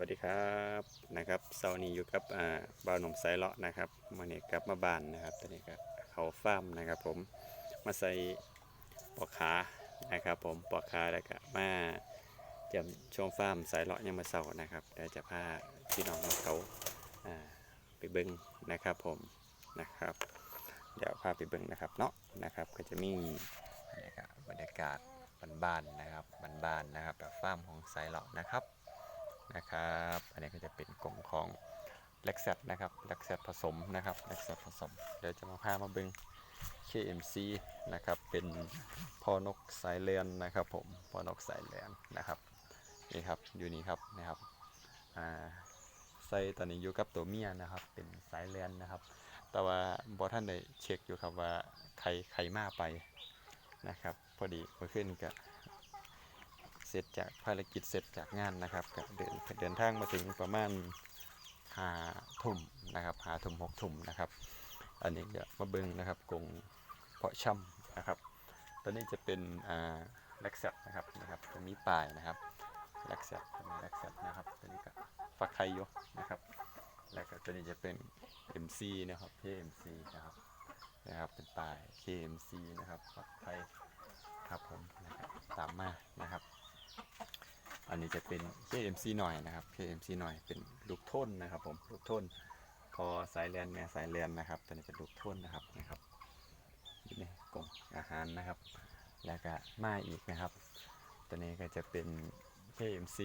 วัสดีครับนะครับเสาร์นี้อยู่กับอ่าบ่าวหนุ่มไซเลาะนะครับมาเนี่ยกลับมาบ้านนะครับตอนนี้ก็เขาฟาร์มนะครับ ผมมาใส่ปอกขานะครับ ผมปอกขาแล้วก็มาจียมช่วงฟาร์มไซเลาะยังมาเสาร์นะครับเดี๋ยวจะพาพี่น้องมาเขาอ่าไปเบิ้งนะครับผมนะครับ เดี๋ยวพาไปเบิ้งนะครับเนาะนะครับก็จะมีบบรรยากาศบ้านๆนะครับบ้านๆนะครับแบบฟาร์มของไซเลาะนะครับ นะครับ อันนี้ก็จะเป็นกลุ่มของเล็กเซตนะครับเล็กเซตผสมนะครับเล็กเซตผสม เดี๋ยวจะมาพามาเบึง KMC นะครับ เป็นพอนกสายเลือนนะครับผมพอนกสายเลือนนะครับ นี่ครับ อยู่นี่ครับนะครับ อ่าไซตอนนี้อยู่กับตัวเมียนะครับ เป็นสายเลือนนะครับ แต่ว่าบอท่านได้เช็คอยู่ครับว่าใครใครมาไปนะครับ พอดีเมื่อคืนก็เสร็จจากภารกิจเสร็จจากงานนะครับก็เดินเดินทางมาถึงประมาณหาทุ่มนะครับหาทุ่มหกทุ่มนะครับ อันนี้เดี๋ยวมาเบิ้งนะครับกรงเพาะช่ำนะครับตัวนี้จะเป็นอ่าล็กเซตนะครับนะครับจะมีปลายนะครับล็กเซตตัวนี้ล็กเซตนะครับตัวนี้ก็ฟักไข่ยู่นะครับ แล้วก็ตัวนี้จะเป็น MC นะครับ KMC นะครับนะครับเป็นปลาย KMC นะครับฟักไข่ครับผมนะครับตามมานะครับ อันนี้จะเป็น KMC หน่อยนะครับ KMC หน่อยเป็นลูกโทนนะครับ ผมลูกโทนพอสายแลนแม่สายแลนนะครับ ตัวนี้เป็นลูกโทนนะครับนะครับอยู่กล่องอาหารนะครับ แล้วก็มาอีกนะครับ ตัวนี้ก็จะเป็น KMC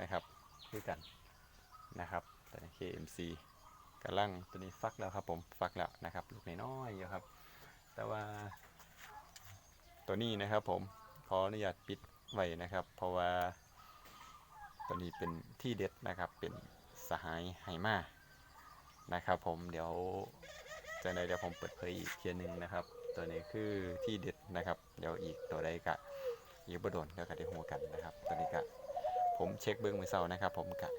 นะครับคือกันนะครับตัวนี้ KMC กำลังตัวนี้ฟักแล้วครับผมฟักแล้วนะครับลูกน้อยๆอยู่ครับ แต่ว่าตัวนี้นะครับผมขออนุญาตปิด ไว้นะครับ เพราะว่าตัวนี้เป็นที่เด็ดนะครับ เป็นสหายไหมานะครับ ผมเดี๋ยวจะในเดี๋ยวผมเปิดเผยอีกเทียหนึงนะครับ ตัวนี้คือที่เด็ดนะครับ เดี๋ยวอีกตัวใดกะอีกบโดนเดี๋ยวก็ได้หัวกันนะครับ ตัวนี้กะผมเช็คเบื้องมือเสานะครับ ผมกะ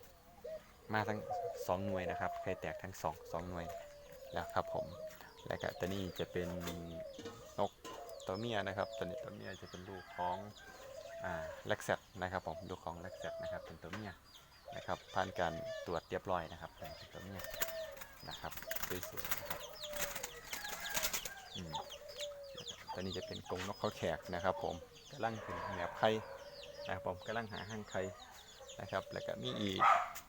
มาทั้งสองหน่วยนะครับเคยแตกทั้งสองสองหน่วยแล้วครับผมแล้วก็ตัวนี้จะเป็นนกตัวเมียนะครับ ตัวนี้ตัวเมียจะเป็นลูกของ่าเล็กเซตนะครับผมดูของเล็กเซตนะครับเป็นตัวเมียนะครับผ่านการตรวจเรียบร้อยนะครับเป็นตัวเมียนะครับสวยๆนะครับอืมตัวนี้จะเป็นกรงนกเขาแขกนะครับผมกำลังถึงแหนบไข่นะครับผมกำลังหาห้างไข่นะครับ แล้วก็มีอีก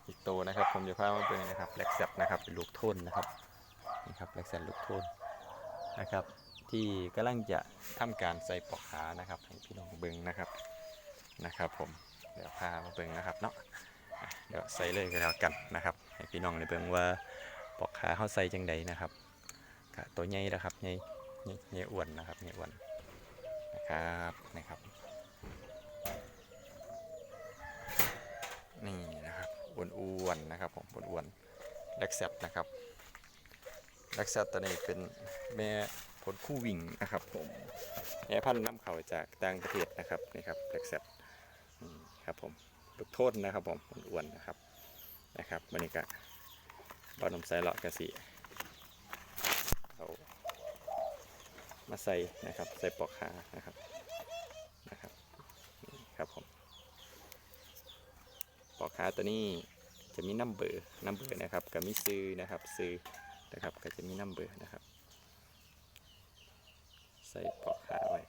อีกตัวนะครับ ผมจะพามาเป็นนะครับเล็กเซตนะครับเป็นลูกโทนนะครับนี่ครับเล็กเซตลูกโทนนะครับที่กำลังจะทำการใส่ปลอกขานะครับให้พี่น้องเบิ่งนะครับ นะครับผมเดี๋ยวพามาเบิ่งนะครับเนาะเดี๋ยวใส่เลยก็แล้วกันนะครับให้พี่น้องได้เบิ่งว่าปอกขาเขาใส่จังใดนะครับตัวใหญ่นะครับใหญ่ใหญ่อ้วนนะครับใหญ่อ้วนนะครับนะครับนี่นะครับอ้วนๆนะครับผมอ้วนๆแล็กเซปนะครับแล็กเซปตัวนี้เป็นแม่ผลคู่วิ่งนะครับผมแม่พันธุ์นำเข้าจากต่างประเทศนะครับนี่ครับแล็กเซป ครับผมลูกโทษนะครับผมอ้วนๆนะครับนะครับวันนี้ก็บอนมใส่เลาะกะสิเอามาใส่นะครับใส่ปอกขานะครับนะครับนี่ครับผมปอกขาตัวนี้จะมีน้ำเบอร์น้ำเบอร์นะครับกับมีซื้อนะครับซื้อนะครับก็จะมีน้ำเบอร์นะครับ ใส่ปอกขาไว้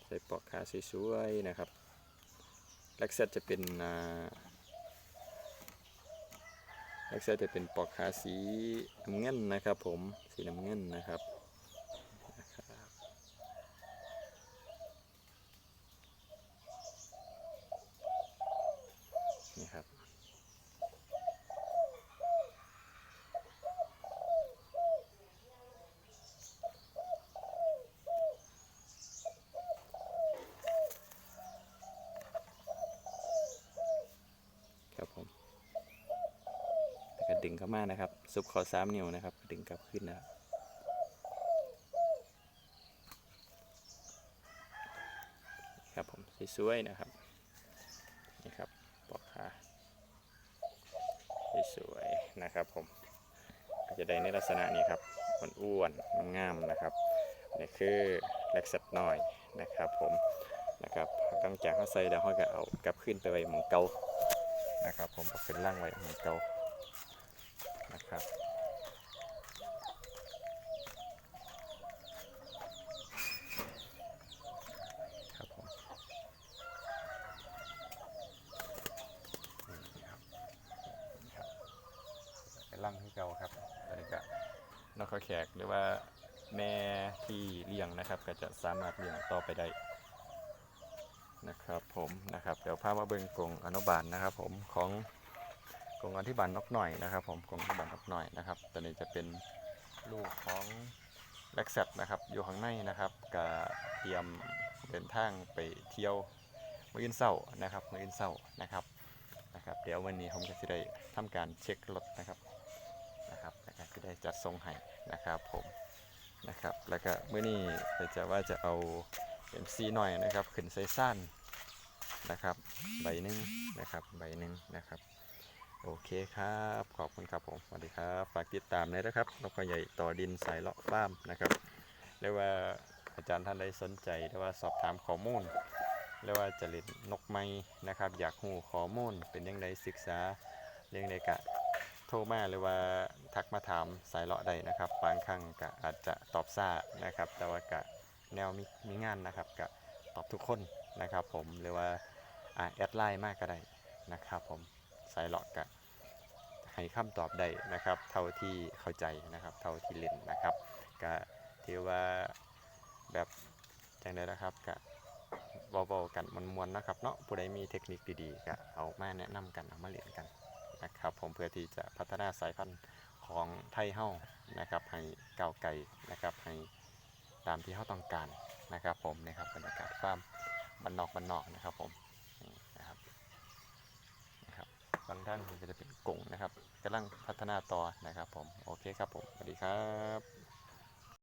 ใส่ปลอกขาสวยๆนะครับแล็กเซตจะเป็นแล็กเซตจะเป็นปลอกขาสีน้ำเงินนะครับ ผมสีน้ำเงินนะครับนี่ครับครับผม แล้วก็ดึงเข้ามานะครับซุปคอสามนิ้วนะครับ ดึงกลับขึ้นนะครับครับผมสวยๆนะครับนี่ครับปอกขาสวยๆนะครับผมก็จะได้ในลักษณะนี้ครับอ้วนๆงามนะครับนี่คือแล็กเซตน้อยนะครับผมนะครับหลังจากเขาใส่แล้วเขาก็เอากลับขึ้นไปไว้หมองเกานะครับผมเอาขึ้นล่างไว้หมองเกา นะครับครับผมนี่ครับนี่ครับล่างที่เก่าครับตอนนี้ก็นกเขาแขกหรือว่าแม่ที่เลี้ยงนะครับ ก็จะสามารถเลี้ยงต่อไปได้นะครับผมนะครับเดี๋ยวพามาเบิ่งกรงอนุบาลนะครับผมของ กรงอธิบาลนกหน่อยนะครับผมกรงอธิบาลนกหน่อยนะครับตัวนี้จะเป็นลูกของแล็กเซตนะครับอยู่ข้างในนะครับก็เตรียมเดินทางไปเที่ยวมืออื่นเศร้านะครับมืออื่นเศร้านะครับนะครับ เดี๋ยววันนี้ผมจะได้ทำการเช็ครถนะครับนะครับแล้วก็ได้จัดทรงให้นะครับผมนะครับแล้วก็มื้อนี้จะว่าจะเอา MC หน่อยนะครับขึ้นไซซ่านนะครับใบหนึ่งนะครับใบหนึ่งนะครับ โอเคครับ ขอบคุณครับผมสวัสดีครับ ฝากติดตามเลยนะครับนกกระใหญ่ต่อดินสายเลาะฟ้ามนะครับเรียกว่าอาจารย์ท่านใดสนใจหรือว่าสอบถามข้อมูลหรือว่าจะเล่นนกไม้นะครับ อยากหูข้อมูลเป็นยังไงศึกษาเรื่องใดกะโทรมาหรือว่าทักมาถามสายเลาะใดนะครับบางครั้งก็อาจจะตอบซ่านะครับ แต่ว่ากะแนวมีมีงานนะครับกับตอบทุกคนนะครับ ผมหรือว่าอ่าแอดไลน์มากก็ได้นะครับผม สายหลอกกับให้คำตอบได้นะครับ เท่าที่เข้าใจนะครับ เท่าที่เล่นนะครับก็ถือว่าแบบจังไดนะครับกับเบาๆกันมวนๆนะครับเนาะผู้ใดมีเทคนิคดีๆก็เอามาแนะนำกันเอามาเรียนกันนะครับผมเพื่อที่จะพัฒนาสายพันธุ์ของไทยเฮ้านะครับให้ก้าวไกลนะครับให้ตามที่เขาต้องการนะครับผมนะครับบรรยากาศฟาร์มบันนอกบันนอกนะครับผมนี่นะครับ นะครับางท่านก็จะเป็นกลุ่งนะครับกำลังพัฒนาต่อนะครับผม โอเคครับผม สวัสดีครับ